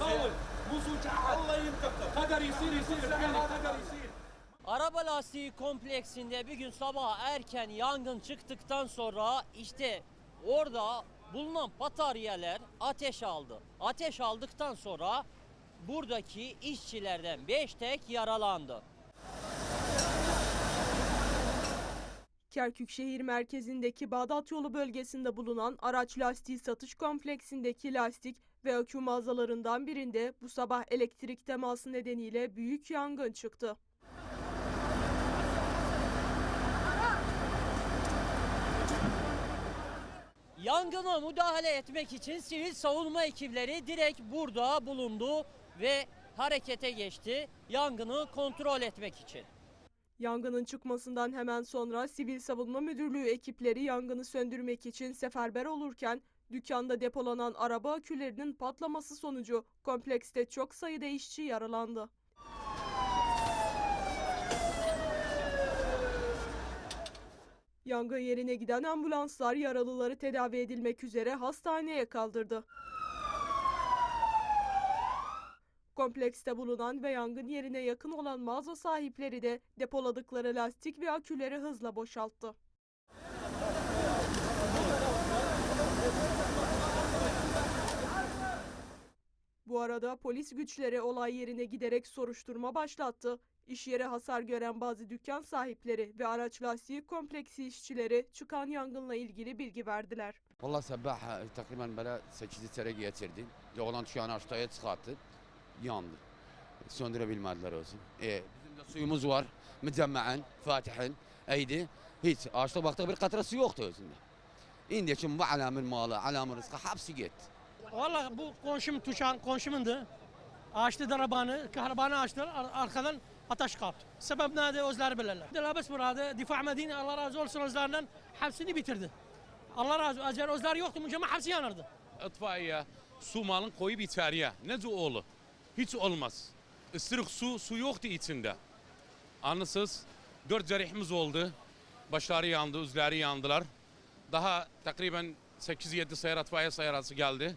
Davul, Araba lastiği kompleksinde bir gün sabah erken yangın çıktıktan sonra işte orada bulunan bataryalar ateş aldı. Ateş aldıktan sonra buradaki işçilerden 5 tek yaralandı. Kerkük şehir merkezindeki Bağdat yolu bölgesinde bulunan araç lastiği satış kompleksindeki lastik ve akü mağazalarından birinde bu sabah elektrik teması nedeniyle büyük yangın çıktı. Yangına müdahale etmek için sivil savunma ekipleri direkt burada bulundu ve harekete geçti yangını kontrol etmek için. Yangının çıkmasından hemen sonra Sivil Savunma Müdürlüğü ekipleri yangını söndürmek için seferber olurken dükkanda depolanan araba akülerinin patlaması sonucu komplekste çok sayıda işçi yaralandı. Yangın yerine giden ambulanslar yaralıları tedavi edilmek üzere hastaneye kaldırdı. Komplekste bulunan ve yangın yerine yakın olan mağaza sahipleri de depoladıkları lastik ve aküleri hızla boşalttı. Bu arada polis güçleri olay yerine giderek soruşturma başlattı. İş yeri hasar gören bazı dükkan sahipleri ve araç lastiği kompleksi işçileri çıkan yangınla ilgili bilgi verdiler. Valla sabah e, takriben böyle 8'i tere getirdi. Oğlan şu an aşağıya çıkarttı. Yandı. Söndürebilmediler olsun. E, bizim de suyumuz var. Mücemmeğen, Fatih'in, eydi. Hiç ağaçta baktık bir katra su yoktu özünde. İndi şimdi bu alamın malı, alamın rızkı hepsi gitti. Valla bu komşum Tuşan komşumundu. Açtı arabanı, kahrabanı açtılar. ar- Arkadan ateş kaptı. Sebep neydi özleri bilirler. Labes burada difa medine Allah razı olsun özlerinden hepsini bitirdi. Allah razı olsun. Özleri yoktu mücema hepsi yanardı. itfaiye su malın koyup itfaiye. Ne oğlu? Hiç olmaz. Isırık su, su yoktu içinde. Anısız dört cerihimiz oldu. Başları yandı, üzleri yandılar. Daha takriben 8-7 sayar itfaiye sayarası geldi.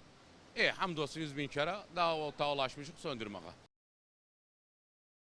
E hamdolsun 100 bin kere daha o ulaşmışık söndürmeye.